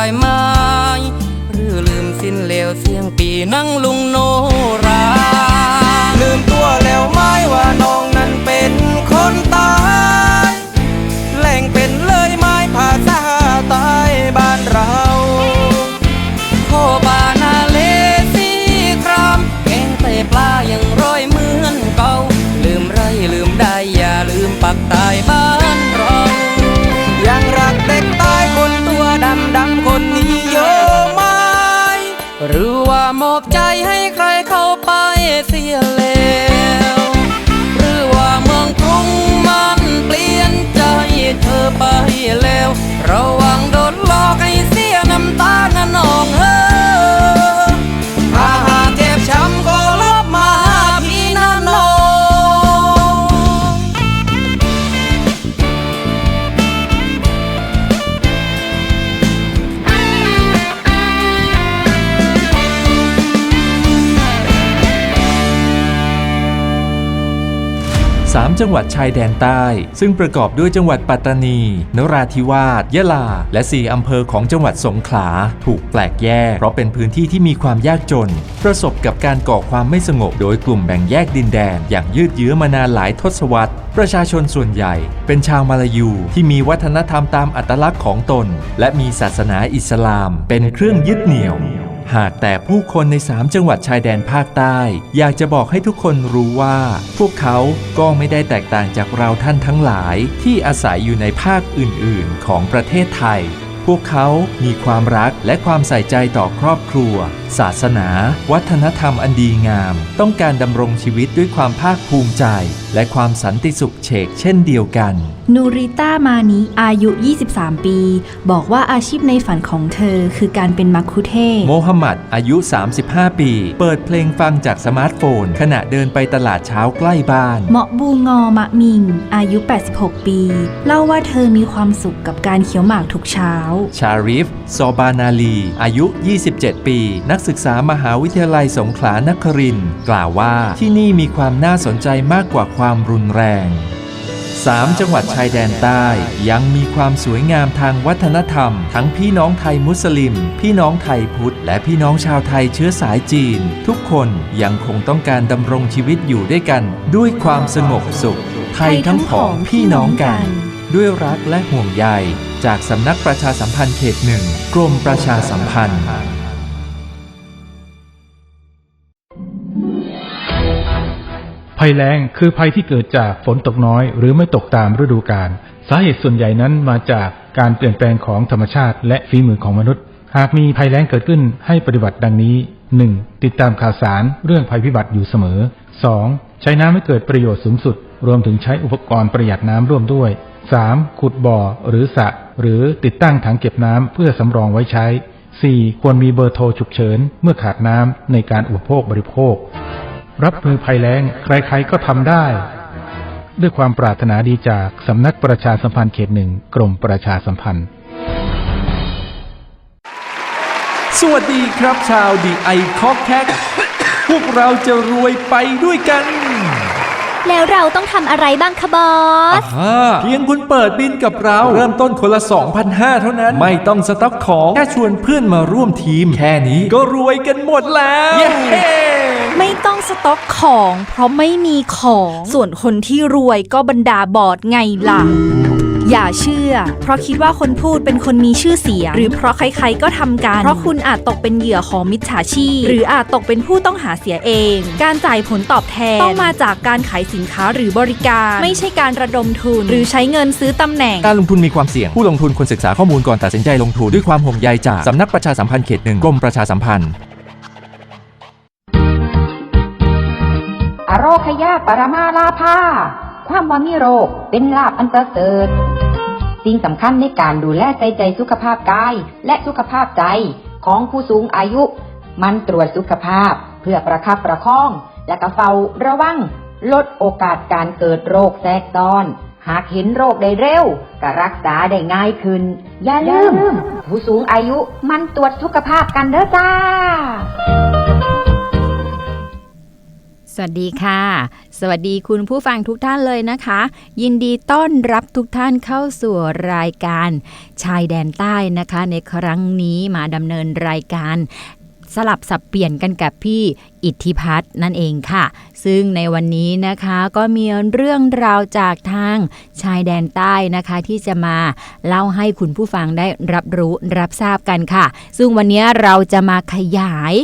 ายไม้หรือลืมสิ้นเลวเสียงปีนั่งลุงโนรา เจังหวัดชายแดนใต้ ซึ่งประกอบด้วยจังหวัดปัตตานี นราธิวาส ยะลา และสี่อำเภอของจังหวัดสงขลา ถูกแปลกแยก เพราะเป็นพื้นที่ที่มีความยากจน ประสบกับการก่อความไม่สงบ โดยกลุ่มแบ่งแยกดินแดน อย่างยืดเยื้อมานานหลายทศวรรษ ประชาชนส่วนใหญ่ เป็นชาวมาลายูที่มีวัฒนธรรมตามอัตลักษณ์ของตน และมีศาสนาอิสลาม เป็นเครื่องยึดเหนี่ยว หากแต่ผู้คนใน 3 จังหวัดชายแดนภาคใต้ อยากจะบอกให้ทุกคนรู้ว่า พวกเขาก็ไม่ได้แตกต่างจากเราท่านทั้งหลายที่อาศัยอยู่ในภาคอื่น ๆ ของประเทศไทย พวกเขามีความรักและความใส่ใจต่อครอบครัว ศาสนา วัฒนธรรมอันดีงาม ต้องการดำรงชีวิตด้วยความภาคภูมิใจ และความสันติสุขเฉกเช่นเดียวกัน นูริต้ามานิอายุ 23 ปี บอกว่าอาชีพในฝันของเธอคือการเป็นมักคุเทศก์โมฮัมหมัดอายุ 35 ปี เปิดเพลงฟังจากสมาร์ทโฟน ขณะเดินไปตลาดเช้าใกล้บ้านเหมาะบูงอมะมิง อายุ 86 ปี เล่าว่าเธอมีความสุขกับการเคี้ยวหมากทุกเช้าชาริฟ ซอบานาลี อายุ 27 ปี นักศึกษามหาวิทยาลัยสงขลานครินกล่าวว่าที่นี่มีความน่าสนใจมากกว่าความรุนแรง3จังหวัดชายแดนใต้ยังมีความสวยงามทางวัฒนธรรม ทั้งพี่น้องไทยมุสลิม พี่น้องไทยพุทธ และพี่น้องชาวไทยเชื้อสายจีน ทุกคนยังคงต้องการดำรงชีวิตอยู่ด้วยกัน ด้วยความสงบสุข ไทยทั้งผองพี่น้องกัน ด้วยรักและห่วงใยจากสำนักประชาสัมพันธ์เขตหนึ่งกรมประชาสัมพันธ์ ภัยแล้งคือภัยที่เกิดจากฝนตกน้อย หรือไม่ตกตามฤดูกาลสาเหตุส่วนใหญ่นั้นมาจากการเปลี่ยนแปลงของธรรมชาติ และฝีมือของมนุษย์ หากมีภัยแล้งเกิดขึ้นให้ปฏิบัติดังนี้ 1. ติดตามข่าวสารเรื่องภัยพิบัติอยู่เสมอ 2. ใช้น้ำให้เกิดประโยชน์สูงสุด รวมถึงใช้อุปกรณ์ประหยัดน้ำร่วมด้วย 3. ขุดบ่อหรือสระหรือติดตั้งถังเก็บน้ำเพื่อสำรองไว้ใช้ 4. ควรมีเบอร์โทรฉุกเฉิน เมื่อขาดน้ำในการอุปโภคบริโภค รับมือภัยแล้ง ใครๆก็ทำได้ ด้วยความปรารถนาดีจากสำนักประชาสัมพันธ์เขตหนึ่งกรมประชาสัมพันธ์ สวัสดีครับชาวดีไอคอกแท็กพวกเราจะรวยไปด้วยกัน แล้วเราต้องทำอะไรบ้างคะบอส อ่าเพียงคุณเปิดบินกับเรา เริ่มต้นคนละ 2,500 เท่านั้น ไม่ต้องสต็อกของ แค่ชวนเพื่อนมาร่วมทีม แค่นี้ก็รวยกันหมดแล้ว เย้ไม่ต้องสต็อกของ เพราะไม่มีของ ส่วนคนที่รวยก็บรรดาบอดไงล่ะ อย่าเชื่อ เพราะคิดว่าคนพูดเป็นคนมีชื่อเสียง หรือเพราะใครๆก็ทำกัน เพราะคุณอาจตกเป็นเหยื่อของมิจฉาชีพ หรืออาจตกเป็นผู้ต้องหาเสียเอง การจ่ายผลตอบแทนต้องมาจากการขายสินค้าหรือบริการ ไม่ใช่การระดมทุน หรือใช้เงินซื้อตำแหน่ง การลงทุนมีความเสี่ยง ผู้ลงทุนควรศึกษาข้อมูลก่อนตัดสินใจลงทุนด้วยความห่วงใยจากสำนักประชาสัมพันธ์เขตหนึ่งกรมประชาสัมพันธ์อโรคยาปรมาลาภา ความว่ามีโรคเป็นลาบอันประเสริฐ สิ่งสำคัญในการดูแลใจใจสุขภาพกาย และสุขภาพใจของผู้สูงอายุ มันตรวจสุขภาพเพื่อประคับประคอง และกระเฝ้าระวัง ลดโอกาสการเกิดโรคแทรกซ้อน หากเห็นโรคได้เร็วก็รักษาได้ง่ายขึ้น อย่าลืม ผู้สูงอายุมันตรวจสุขภาพกันเด้อจ้า วัสดีค่ะ สวัสดีคุณผู้ฟังทุกท่านเลยนะคะ ยินดีต้อนรับทุกท่านเข้าสู่รายการ ชายแดนใต้นะคะ ในครั้งนี้มาดำเนินรายการสลับสับเปลี่ยนกันกับพี่อิทธิพัฒน์นั่นเองค่ะ ซึ่งในวันนี้นะคะก็มีเรื่องราวจากทางชายแดนใต้นะคะ ที่จะมาเล่าให้คุณผู้ฟังได้รับรู้รับทราบกันค่ะ ซึ่งวันนี้เราจะมาขยาย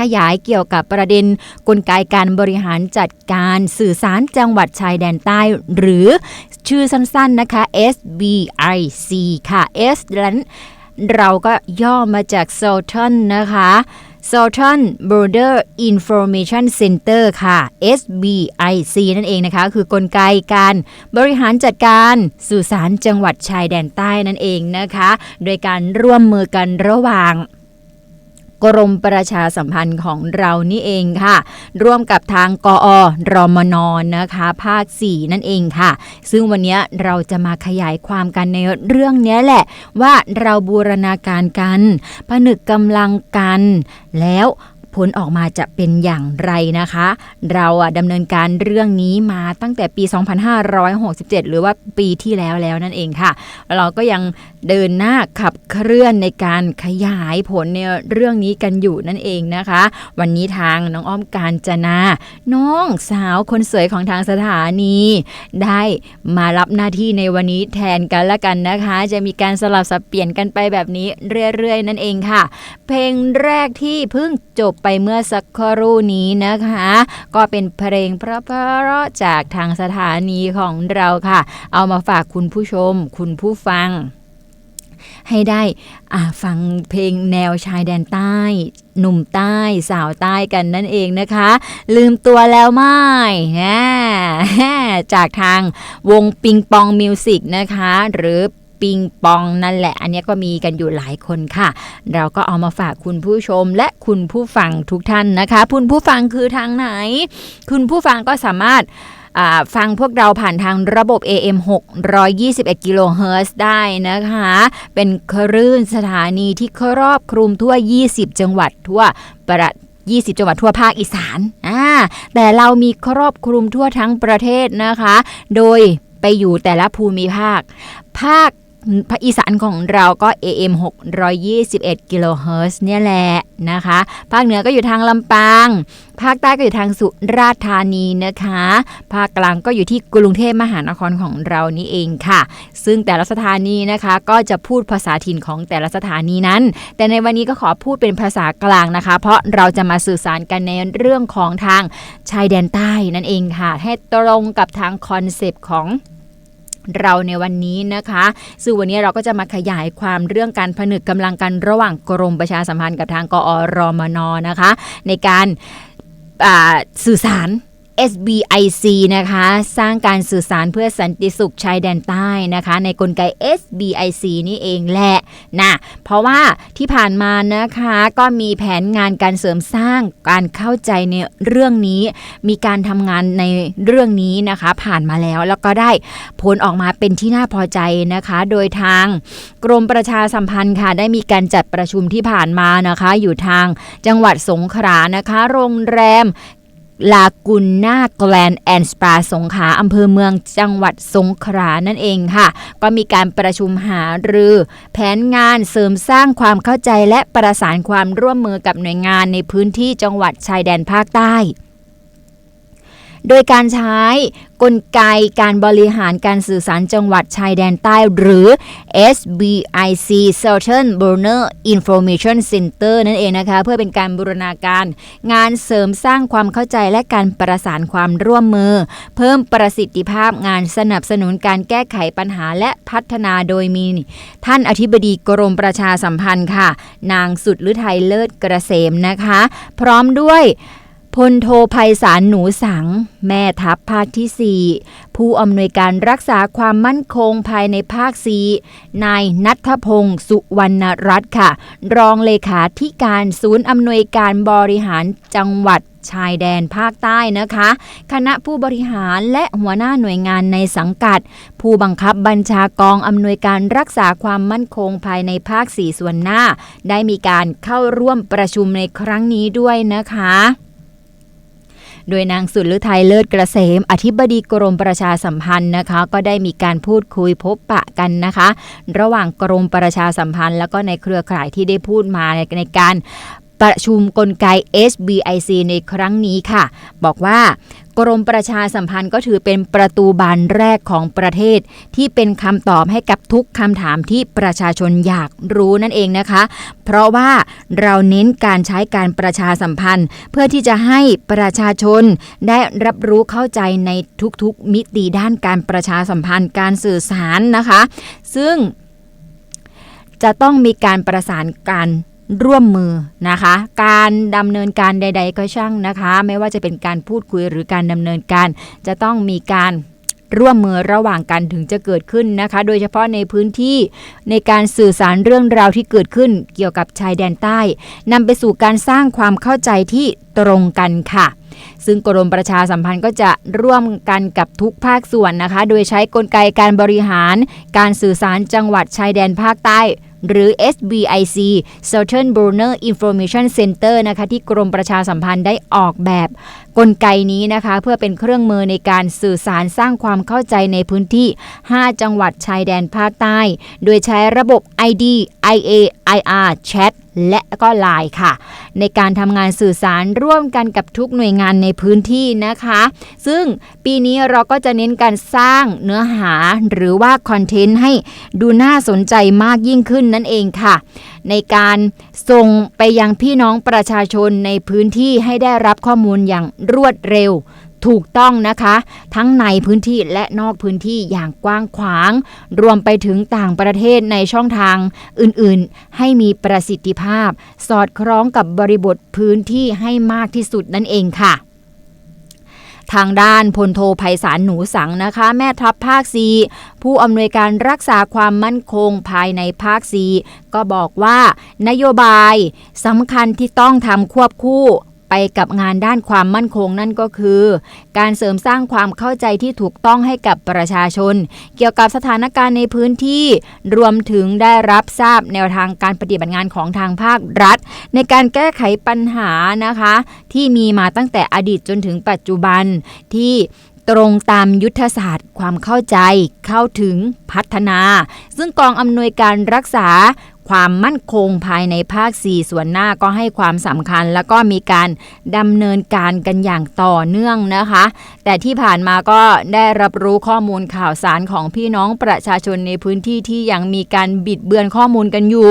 ขยายเกี่ยวกับประเด็นกลไกการบริหารจัดการสื่อสารจังหวัดชายแดนใต้ หรือชื่อสั้นๆนะคะ SBIC ค่ะ S นั้นเราก็ย่อมาจาก Southern นะคะ Southern Border Information Center ค่ะ SBIC นั่นเองนะคะ คือกลไกการบริหารจัดการสื่อสารจังหวัดชายแดนใต้นั่นเองนะคะ โดยการร่วมมือกันระหว่าง กรมประชาสัมพันธ์ของเรานี่เองค่ะ ร่วมกับทางกอรมนนะคะ ภาค 4 นั่นเองค่ะ ซึ่งวันนี้เราจะมาขยายความกันในเรื่องนี้แหละ ว่าเราบูรณาการกัน ผนึกกำลังกัน แล้ว ผลออกมาจะเป็นอย่างไรนะคะ เราดำเนินการเรื่องนี้มาตั้งแต่ปี 2567 หรือว่าปีที่แล้วแล้วนั่นเองค่ะ เราก็ยังเดินหน้าขับเคลื่อนในการขยายผลในเรื่องนี้กันอยู่นั่นเองนะคะ วันนี้ทางน้องอ้อมการจนา น้องสาวคนสวยของทางสถานี ได้มารับหน้าที่ในวันนี้แทนกันละกันนะคะ จะมีการสลับสับเปลี่ยนกันไปแบบนี้เรื่อยๆ นั่นเองค่ะ เพลงแรกที่เพิ่งจบไปเมื่อสักครู่นี้นะคะ ก็เป็นเพลงเพราะๆจากทางสถานีของเราค่ะ เอามาฝากคุณผู้ชม คุณผู้ฟัง ให้ได้ฟังเพลงแนวชายแดนใต้หนุ่มใต้สาวใต้กันนั่นเองนะคะ ลืมตัวแล้วไหม่จากทางวงปิงปองมิวสิกนะคะ หรือ ปิงปองนั่นแหละ อันนี้ก็มีกันอยู่หลายคนค่ะ เราก็เอามาฝากคุณผู้ชมและคุณผู้ฟังทุกท่านนะคะ คุณผู้ฟังคือทางไหน คุณผู้ฟังก็สามารถฟังพวกเราผ่านทางระบบ AM 621กิโลเฮิรตซ์ได้นะคะ เป็นคลื่นสถานีที่ครอบคลุมทั่ว 20 จังหวัดทั่วประ20 จังหวัดทั่วภาคอีสานอ่าแต่เรามีครอบคลุมทั่วทั้งประเทศนะคะ โดยไปอยู่แต่ละภูมิภาค ภาค ภาคอีสานของเราก็ AM 621กิโลเฮิรตซ์เนี่ยแหละนะคะ ภาคเหนือก็อยู่ทางลำปาง ภาคใต้ก็อยู่ทางสุราษฎร์ธานีนะคะ ภาคกลางก็อยู่ที่กรุงเทพมหานครของเรานี่เองค่ะ ซึ่งแต่ละสถานีนะคะก็จะพูดภาษาถิ่นของแต่ละสถานีนั้น แต่ในวันนี้ก็ขอพูดเป็นภาษากลางนะคะ เพราะเราจะมาสื่อสารกันในเรื่องของทางชายแดนใต้นั่นเองค่ะ ให้ตรงกับทางคอนเซปต์ของ เราในวันนี้นะคะซึ่งวันนี้เราก็จะมาขยายความเรื่องการผนึกกำลังกันระหว่างกรมประชาสัมพันธ์กับทางกอรมนนะคะ ในการสื่อสาร SBIC นะคะ สร้างการสื่อสารเพื่อสันติสุขชายแดนใต้นะคะ ในกลไก SBIC นี่เองแหละนะเพราะว่าที่ผ่านมานะคะก็มีแผนงานการเสริมสร้างการเข้าใจในเรื่องนี้ มีการทำงานในเรื่องนี้นะคะ ผ่านมาแล้วแล้วก็ได้ผลออกมาเป็นที่น่าพอใจนะคะ โดยทางกรมประชาสัมพันธ์ค่ะได้มีการจัดประชุมที่ผ่านมานะคะ อยู่ทางจังหวัดสงขลานะคะ โรงแรม ลากุนนาแกลนแอนสปาสงขลาอำเภอเมืองจังหวัดสงขลานั่นเองค่ะ ก็มีการประชุมหารือ แผนงานเสริมสร้างความเข้าใจและประสานความร่วมมือกับหน่วยงานในพื้นที่จังหวัดชายแดนภาคใต้ โดยการใช้กลไกการบริหารการสื่อสารจังหวัดชายแดนใต้หรือ SBIC Southern Border Information Center นั่นเองนะคะ เพื่อเป็นการบูรณาการ งานเสริมสร้างความเข้าใจและการประสานความร่วมมือ เพิ่มประสิทธิภาพงานสนับสนุนการแก้ไขปัญหาและพัฒนาโดยมี ท่านอธิบดีกรมประชาสัมพันธ์ค่ะ นางสุดฤทัยเลิศกระเสมนะคะ พร้อมด้วย พลโทภัยสารหนูสัง แม่ทัพภาคที่ 4 ผู้อำนวยการรักษาความมั่นคงภายในภาคสีนายนัทพงศ์สุวรรณรัตน์ค่ะ รองเลขาธิการศูนย์อำนวยการบริหารจังหวัดชายแดนภาคใต้นะคะ คณะผู้บริหารและหัวหน้าหน่วยงานในสังกัด ผู้บังคับบัญชากองอำนวยการรักษาความมั่นคงภายในภาคสีส่วนหน้า ได้มีการเข้าร่วมประชุมในครั้งนี้ด้วยนะคะ โดยนางสุดฤทัยเลิศกระเสม อธิบดีกรมประชาสัมพันธ์นะคะ ก็ได้มีการพูดคุยพบปะกันนะคะ ระหว่างกรมประชาสัมพันธ์ แล้วก็ในเครือข่ายที่ได้พูดมาในในการ ประชุมกลไก SBIC ในครั้งนี้ค่ะ บอกว่ากรมประชาสัมพันธ์ก็ถือเป็นประตูบานแรกของประเทศ ที่เป็นคำตอบให้กับทุกคำถามที่ประชาชนอยากรู้นั่นเองนะคะ เพราะว่าเราเน้นการใช้การประชาสัมพันธ์ เพื่อที่จะให้ประชาชนได้รับรู้เข้าใจในทุกๆมิติด้านการประชาสัมพันธ์การสื่อสารนะคะ ซึ่งจะต้องมีการประสานกา ร่วมมือนะคะ การดำเนินการใด ๆ ก็ช่างนะคะ ไม่ว่าจะเป็นการพูดคุยหรือการดำเนินการ จะต้องมีการร่วมมือระหว่างกันถึงจะเกิดขึ้นนะคะ โดยเฉพาะในพื้นที่ในการสื่อสารเรื่องราวที่เกิดขึ้นเกี่ยวกับชายแดนใต้นำไปสู่การสร้างความเข้าใจที่ตรงกันค่ะ ซึ่งกรมประชาสัมพันธ์ก็จะร่วมกันกับทุกภาคส่วนนะคะ โดยใช้กลไกการบริหาร การสื่อสารจังหวัดชายแดนภาคใต้ หรือ SBIC Southern Brunner Information Center นะคะที่กรมประชาสัมพันธ์ได้ออกแบบกลไกนี้นะคะเพื่อเป็นเครื่องมือในการสื่อสารสร้างความเข้าใจในพื้นที่ 5 จังหวัดชายแดนภาคใต้ โดยใช้ระบบ ID IA IR Chat และก็ Line ค่ะ ในการทำงานสื่อสารร่วมกันกับทุกหน่วยงานในพื้นที่นะคะ ซึ่งปีนี้เราก็จะเน้นการสร้างเนื้อหาหรือว่าคอนเทนต์ให้ดูน่าสนใจมากยิ่งขึ้นนั่นเองค่ะ ในการส่งไปยังพี่น้องประชาชนในพื้นที่ให้ได้รับข้อมูลอย่างรวดเร็ว ถูกต้องนะคะ ทั้งในพื้นที่และนอกพื้นที่อย่างกว้างขวาง รวมไปถึงต่างประเทศในช่องทางอื่นๆ ให้มีประสิทธิภาพ สอดคล้องกับบริบทพื้นที่ให้มากที่สุดนั่นเองค่ะทางด้านพลโทภัยสารหนูสังนะคะ แม่ทัพภาคซีผู้อำนวยการรักษาความมั่นคงภายในภาคซีก็บอกว่านโยบายสำคัญที่ต้องทำควบคู่ ไปกับงานด้านความมั่นคงนั่นก็คือ การเสริมสร้างความเข้าใจที่ถูกต้องให้กับประชาชน เกี่ยวกับสถานการณ์ในพื้นที่ รวมถึงได้รับทราบแนวทางการปฏิบัติงานของทางภาครัฐ ในการแก้ไขปัญหานะคะ ที่มีมาตั้งแต่อดีตจนถึงปัจจุบันที่ตรงตามยุทธศาสตร์ความเข้าใจเข้าถึงพัฒนา ซึ่งกองอำนวยการรักษา ความมั่นคงภายในภาค 4 ส่วนหน้าก็ให้ความสำคัญ แล้วก็มีการดำเนินการกันอย่างต่อเนื่องนะคะ แต่ที่ผ่านมาก็ได้รับรู้ข้อมูลข่าวสารของพี่น้องประชาชนในพื้นที่ที่ยังมีการบิดเบือนข้อมูลกันอยู่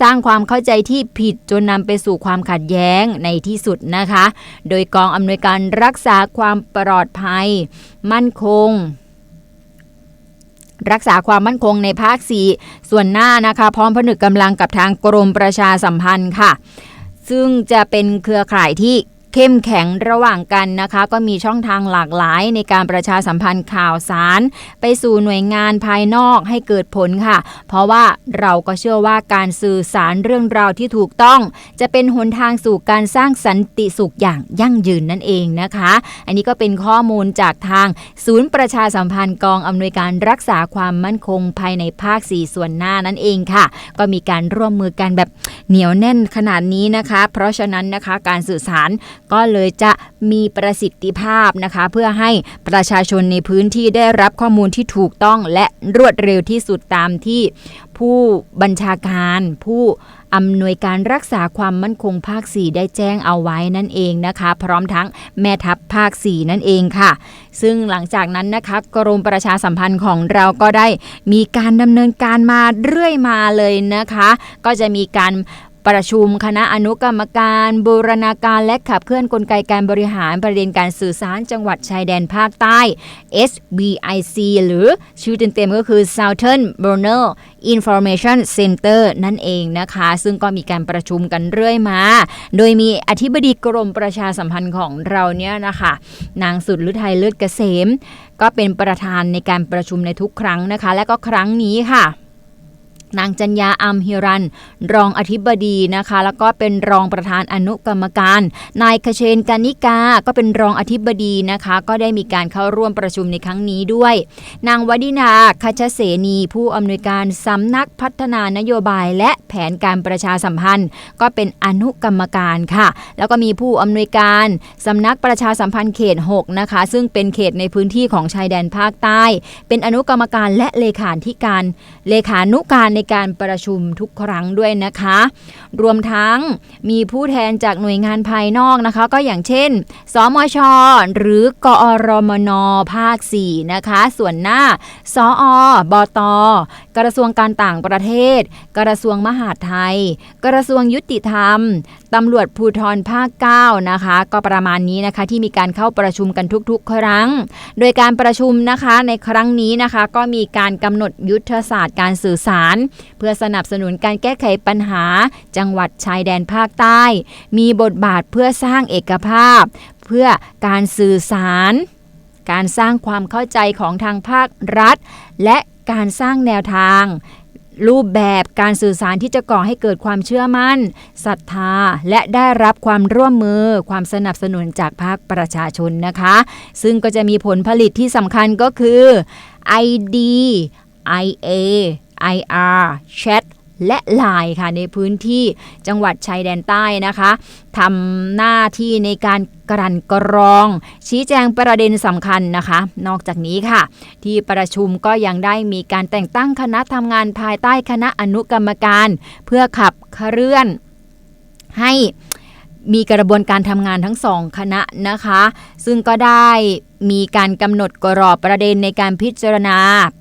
สร้างความเข้าใจที่ผิดจนนำไปสู่ความขัดแย้งในที่สุดนะคะ โดยกองอำนวยการรักษาความปลอดภัย มั่นคง รักษาความมั่นคงในภาค 4 ส่วนหน้านะคะพร้อมผนึกกำลังกับทางกรมประชาสัมพันธ์ค่ะ ซึ่งจะเป็นเครือข่ายที่ เข้มแข็งระหว่างกันนะคะ ก็มีช่องทางหลากหลายในการประชาสัมพันธ์ข่าวสาร ไปสู่หน่วยงานภายนอกให้เกิดผลค่ะ เพราะว่าเราก็เชื่อว่าการสื่อสารเรื่องราวที่ถูกต้อง จะเป็นหนทางสู่การสร้างสันติสุขอย่างยั่งยืนนั่นเองนะคะ อันนี้ก็เป็นข้อมูลจากทางศูนย์ประชาสัมพันธ์กองอำนวยการรักษาความมั่นคงภายในภาค 4 ส่วนหน้านั่นเองค่ะ ก็มีการร่วมมือกันแบบเหนียวแน่นขนาดนี้นะคะ เพราะฉะนั้นนะคะการสื่อสารก็เลยจะมีประสิทธิภาพนะคะ เพื่อให้ประชาชนในพื้นที่ได้รับข้อมูลที่ถูกต้องและรวดเร็วที่สุดตามที่ผู้บัญชาการผู้อำนวยการรักษาความมั่นคงภาค 4 ได้แจ้งเอาไว้นั่นเองนะคะ พร้อมทั้งแม่ทัพภาค 4 นั่นเองค่ะ ซึ่งหลังจากนั้นนะคะกรมประชาสัมพันธ์ของเราก็ได้มีการดำเนินการมาเรื่อยมาเลยนะคะ ก็จะมีการ ประชุมคณะอนุกรรมการบูรณาการและขับเคลื่อนกลไกการบริหารประเด็นการสื่อสารจังหวัดชายแดนภาคใต้ SBIC หรือชื่อเต็มๆก็คือ Southern Border Information Center นั่นเองนะคะ ซึ่งก็มีการประชุมกันเรื่อยมา โดยมีอธิบดีกรมประชาสัมพันธ์ของเราเนี่ยนะคะ นางสุดฤทัยเลิศเกษม ก็เป็นประธานในการประชุมในทุกครั้งนะคะ และก็ครั้งนี้ค่ะ นางจัญญาอัมฮิรัน รองอธิบดีนะคะ แล้วก็เป็นรองประธานอนุกรรมการ นายคเชนกานิกา ก็เป็นรองอธิบดีนะคะ ก็ได้มีการเข้าร่วมประชุมในครั้งนี้ด้วย นางวดินาคชเสนี ผู้อำนวยการสำนักพัฒนานโยบายและแผนการประชาสัมพันธ์ ก็เป็นอนุกรรมการค่ะ แล้วก็มีผู้อำนวยการสำนักประชาสัมพันธ์เขต 6 นะคะ ซึ่งเป็นเขตในพื้นที่ของชายแดนภาคใต้ เป็นอนุกรรมการและเลขาธิการเลขานุการในการประชุมทุกครั้งด้วยนะคะ รวมทั้งมีผู้แทนจากหน่วยงานภายนอกนะคะ ก็อย่างเช่น สมช หรือกอรมนภาค 4 นะคะ ส่วนหน้า สออบต กระทรวงการต่างประเทศ กระทรวงมหาดไทย กระทรวงยุติธรรมตำรวจภูธรภาค 9 นะคะ ก็ประมาณนี้นะคะที่มีการเข้าประชุมกันทุกๆ ครั้ง โดยการประชุมนะคะในครั้งนี้นะคะ ก็มีการกำหนดยุทธศาสตร์การสื่อสารเพื่อสนับสนุนการแก้ไขปัญหา จังหวัดชายแดนภาคใต้ มีบทบาทเพื่อสร้างเอกภาพ เพื่อการสื่อสาร การสร้างความเข้าใจของทางภาครัฐ และการสร้างแนวทางรูปแบบการสื่อสารที่จะก่อให้เกิดความเชื่อมั่นศรัทธา และได้รับความร่วมมือ ความสนับสนุนจากภาคประชาชนนะคะ ซึ่งก็จะมีผลผลิตที่สำคัญก็คือ ID IA IR Chat และ Line ค่ะในพื้นที่จังหวัดชายแดนใต้นะคะทำหน้าที่ในการกลั่นกรอง ชี้แจงประเด็นสำคัญนะคะ นอกจากนี้ค่ะ ที่ประชุมก็ยังได้มีการแต่งตั้งคณะทำงานภายใต้คณะอนุกรรมการ เพื่อขับเคลื่อนให้มีกระบวนการทำงานทั้งสองคณะนะคะ ซึ่งก็ได้มีการกำหนดกรอบประเด็นในการพิจารณา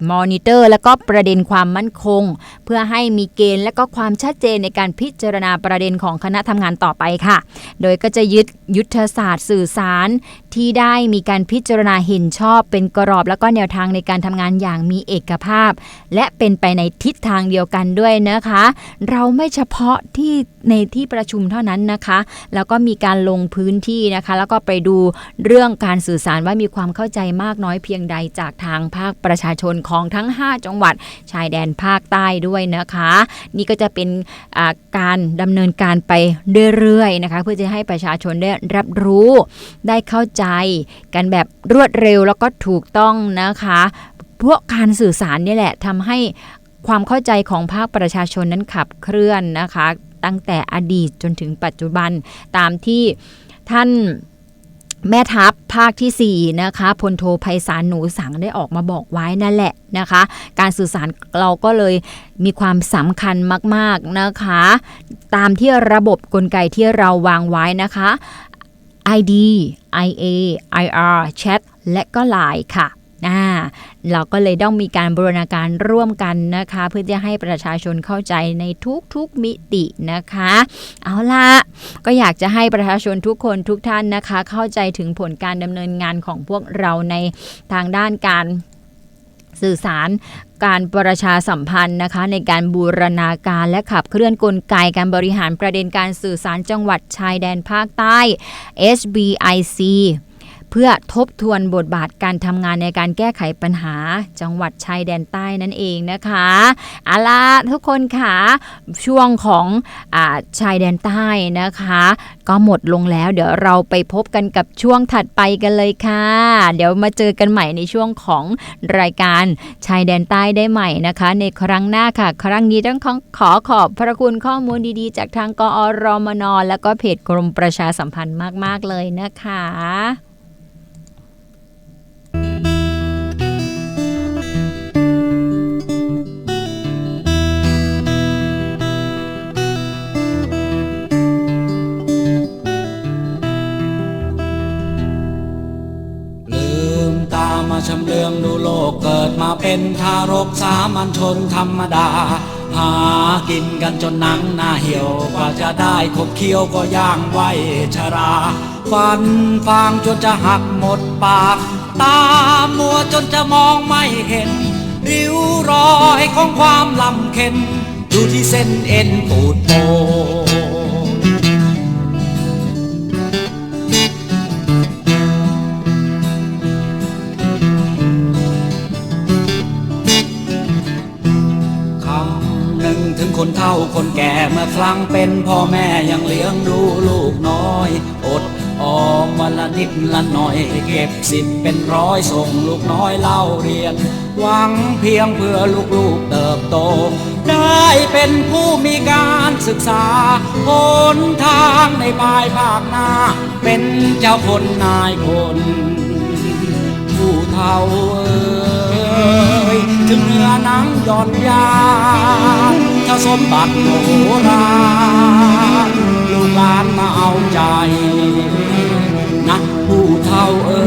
มอนิเตอร์ และก็ประเด็นความมั่นคง เพื่อให้มีเกณฑ์และก็ความชัดเจนในการพิจารณาประเด็นของคณะทำงานต่อไปค่ะ โดยก็จะยึดยุทธศาสตร์สื่อสาร ที่ได้มีการพิจารณาเห็นชอบ เป็นกรอบและก็แนวทางในการทำงานอย่างมีเอกภาพ และเป็นไปในทิศทางเดียวกันด้วยนะคะ เราไม่เฉพาะที่ในที่ประชุมเท่านั้นนะคะ แล้วก็มีการลงพื้นที่นะคะ แล้วก็ไปดูเรื่องการสื่อสารว่ามีความเข้าใจมากน้อยเพียงใดจากทางภาคประชาชนของทั้ง 5 จังหวัดชายแดนภาคใต้ด้วยนะคะ นี่ก็จะเป็นาการดำเนินการไปเรื่อยๆนะคะเพื่อจะให้ประชาชนได้รับรู้ได้เข้าใจกันแบบรวดเร็วแล้วก็ถูกต้องนะคะพวกการสื่อสารนี่แหละทำให้ความเข้าใจของภาคประชาชนนั้นขับเคลื่อนนะคะ ตั้งแต่อดีตจนถึงปัจจุบันตามที่ท่าน แม่ทัพภาคที่ 4 นะคะพลโทไพศาลหนูสังได้ออกมาบอกไว้นั่นแหละนะคะ การสื่อสารเราก็เลยมีความสำคัญมากๆนะคะ ตามที่ระบบกลไกที่เราวางไว้นะคะ ID IA IR Chat และก็ Line ค่ะ อ่าเราก็เลยต้องมีการบูรณาการร่วมกันนะคะ เพื่อจะให้ประชาชนเข้าใจในทุกๆมิตินะคะ เอาละก็อยากจะให้ประชาชนทุกคนทุกท่านนะคะ เข้าใจถึงผลการดำเนินงานของพวกเราในทางด้านการสื่อสารการประชาสัมพันธ์นะคะ ในการบูรณาการและขับเคลื่อนกลไกการบริหารประเด็นการสื่อสารจังหวัดชายแดนภาคใต้ SBIC พื่อทบทวนบทบาทการทำงานในการแก้ไขปัญหาจังหวัดชายแดนใต้นั่นเองนะคะอาล่ะทุกคนค่ะช่วงของอชายแดนใต้นะคะ ก็หมดลงแล้วเดี๋ยวเราไปพบกันกับช่วงถัดไปกันเลยค่ะ เดี๋ยวมาเจอกันใหม่ในช่วงของรายการชายแดนใต้ได้ใหม่นะคะ ในครั้งหน้าค่ะ ครั้งนี้ต้องขอขอขอบพระคุณข้อมูลดีๆ จากทางกอรมนแล้วก็เพจกรมประชาสัมพันธ์มาก ๆ เลยนะคะ ชำเลืองดูโลกเกิดมาเป็นทารกสามัญชนธรรมดา หากินกันจนหนังหน้าเหี่ยวกว่าจะได้ขบเคี้ยวก็ย่างไวชราฟันฟางจนจะหักหมดปาก ตามัวจนจะมองไม่เห็น ริ้วรอยของความลำเค็นดูที่เส้นเอ็นปูดโป คนเฒ่าคนแก่เมื่อครั้งเป็นพ่อแม่ยังเลี้ยงดูลูกน้อย อดออมวันละนิดละหน่อย เก็บสิบเป็นร้อยส่งลูกน้อยเล่าเรียน หวังเพียงเพื่อลูกๆเติบโต ได้เป็นผู้มีการศึกษาหนทางในภายภาคหน้า เป็นเจ้าคนนายคน ผู้เฒ่าเอ่ยถึงเนื้อหนังหย่อนยาน สมบัติโบราณลูกหลานมาเอาใจ นักผู้เท่าเอ่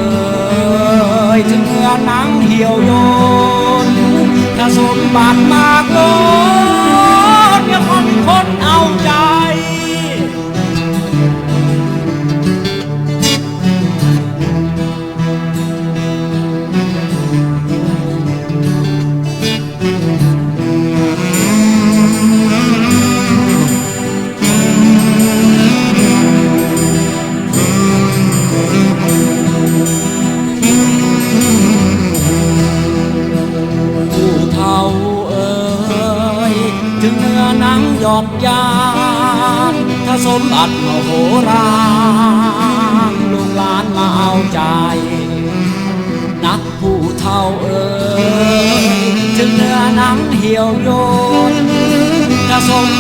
ยถึงเมื่อหนังเหี่ยวโยนถ้าสมบัติมากล้นยังคนคนเอาใจ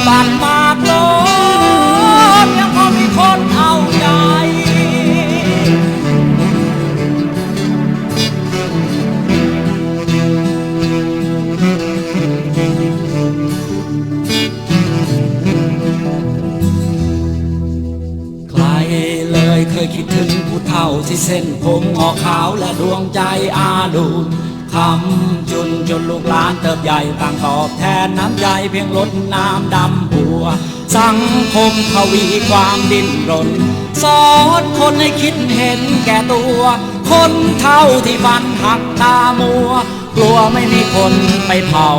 บัติมากล้นยังพอมีคนเอาใจใครเลยเคยคิดถึงผู้เฒ่าที่เส้นผมงอขาวและดวงใจอาดูน คำจุนจนลูกหลานเติบใหญ่ต่างตอบแทนน้ำใจเพียงลดน้ำดำหัว สังคมทวีความดิ้นรน สอนคนให้คิดเห็นแก่ตัว คนเท่าที่ฟันหักตามัว กลัวไม่มีคนไปเผา